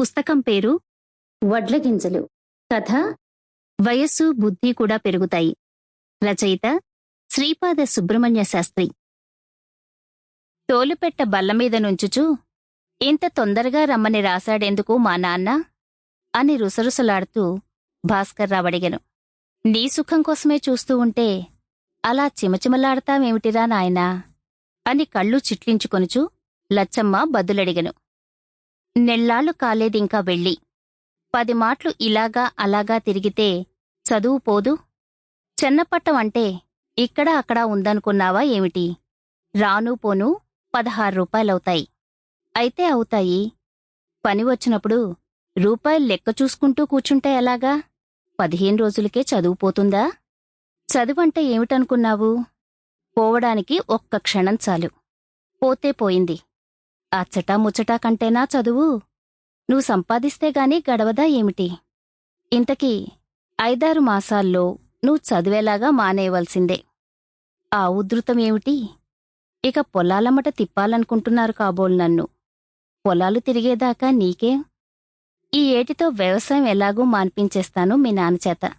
పుస్తకం పేరు వడ్ల గింజలు కథ వయస్సు బుద్ధి కూడా పెరుగుతాయి. రచయిత శ్రీపాద సుబ్రహ్మణ్య శాస్త్రి. తోలుపెట్ట బల్లమీద నుంచుచూ ఇంత తొందరగా రమ్మని రాశాడెందుకు మా నాన్న అని రుసరుసలాడుతూ భాస్కర్రావు అడిగెను. నీ సుఖం కోసమే చూస్తూ ఉంటే అలా చిమచిమలాడతామేమిటిరా నాయనా అని కళ్ళు చిట్లించుకొనుచు లచ్చమ్మ బదులడిగను నెల్లాళ్ళు కాలేదింకా వెళ్ళి. పది మాట్లు ఇలాగా అలాగా తిరిగితే చదువు పోదు? చెన్నపట్టం అంటే ఇక్కడ అక్కడ ఉందనుకున్నావా ఏమిటి? రాను పోను పదహారు రూపాయలవుతాయి. అయితే అవుతాయి. పని వచ్చినప్పుడు రూపాయలు లెక్క చూసుకుంటూ కూర్చుంటే ఎలాగా? పదిహేను రోజులకే చదువుపోతుందా చదువంటే ఏమిటనుకున్నావు? పోవడానికి ఒక్క క్షణం చాలు. పోతే పోయింది. అచ్చటా ముచ్చటా కంటేనా చదువు? నువ్వు సంపాదిస్తే గాని గడవదా ఏమిటి? ఇంతకీ ఐదారు మాసాల్లో నువ్వు చదివేలాగా మానేయవలసిందే. ఆ ఉధృతం ఏమిటి? ఇక పొలాలమ్మట తిప్పాలనుకుంటున్నారు కాబోలు నన్ను. పొలాలు తిరిగేదాకా నీకేం? ఈ ఏటితో వ్యవసాయం ఎలాగూ మాన్పించేస్తాను మీ నాన్నచేత.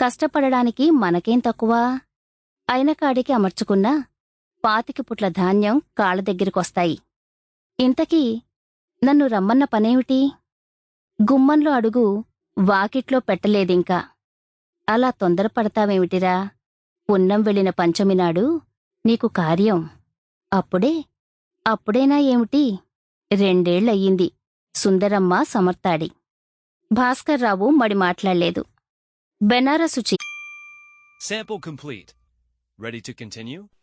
కష్టపడడానికి మనకేం తక్కువ? అయిన కాడికి అమర్చుకున్నా పాతికి పుట్ల ధాన్యం కాళ్ళ దగ్గరికొస్తాయి. ఇంతకీ నన్ను రమ్మన్న పనేమిటి? గుమ్మంలో అడుగు వాకిట్లో పెట్టలేదింకా. అలా తొందరపడతావేమిటిరా? పున్నం వెళ్ళిన పంచమి నాడు నీకు కార్యం. అప్పుడే అప్పుడేనా ఏమిటి? రెండేళ్ళయ్యింది సుందరమ్మ సమర్తాడి. భాస్కర్రావు మడి మాట్లాడలేదు. బెనారసుచి Sample complete. Ready to continue?